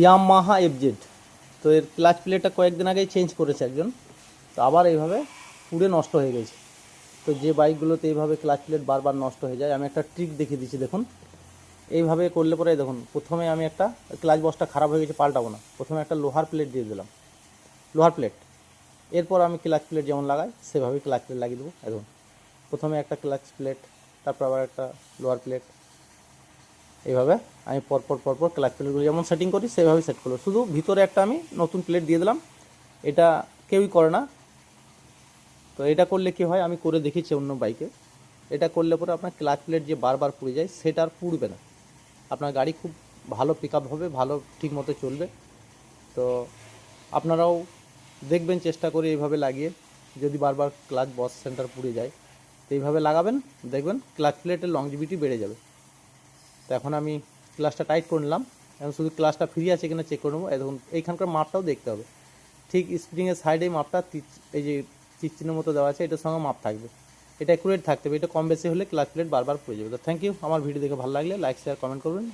Yamaha FZ তো এর clutch প্লেটটা কয়েকদিন আগেই চেঞ্জ করেছে একজন। তো আবার এইভাবে পুড়ে নষ্ট হয়ে গেছে। তো যে বাইকগুলোতে এইভাবে ক্লাচ প্লেট বারবার নষ্ট হয়ে যায়, আমি একটা ট্রিক দেখিয়ে দিচ্ছি, দেখুন। এইভাবে করলে পরে দেখুন, প্রথমে আমি একটা ক্লাচ বক্সটা খারাপ হয়ে গেছে, পাল্টাবো না। প্রথমে একটা লোহার প্লেট দিয়ে দিলাম। লোহার প্লেট এরপর আমি ক্লাচ প্লেট যেমন লাগাই, সেভাবেই ক্লাচ প্লেট লাগিয়ে দেবো। দেখুন, প্রথমে একটা ক্লাচ প্লেট তারপর আবার একটা লোহার প্লেট এইভাবে আমি পরপর পরপর ক্লাচ প্লেটগুলো যেমন সেটিং করি, সেভাবেই সেট করব। শুধু ভিতরে একটা আমি নতুন প্লেট দিয়ে দিলাম। এটা কেউই করে না। তো এটা করলে কি হয়, আমি করে দেখেছি অন্য বাইকে এটা করলে পরে আপনার ক্লাচ প্লেট যে বারবার পুড়ে যায়, সেটা আর পুড়বে না। আপনার গাড়ি খুব ভালো পিক হবে, ভালো ঠিক মতো চলবে। তো আপনারাও দেখবেন, চেষ্টা করে এইভাবে লাগিয়ে। যদি বারবার ক্লাচ বস সেন্টার পুড়ে যায়, তো এইভাবে লাগাবেন, দেখবেন ক্লাচ প্লেটের লংজিভিটি বেড়ে যাবে। তো এখন আমি ক্লাসটা টাইট করে নিলাম। এখন শুধু ক্লাসটা ফ্রি আছে কিনা চেক করে নেব। এখন এইখানকার মাপটাও দেখতে হবে। ঠিক স্প্রিংয়ের সাইডে মাপটা এই যে চিচিনের মতো দেওয়া আছে, এটার সঙ্গে মাপ থাকবে। এটা অ্যাকুরেট থাকতে হবে। এটা কম বেশি হলে ক্লাস প্লেট বারবার পড়ে যাবে। তো থ্যাংক ইউ আমার ভিডিও দেখে ভালো লাগলে লাইক শেয়ার কমেন্ট করবেন।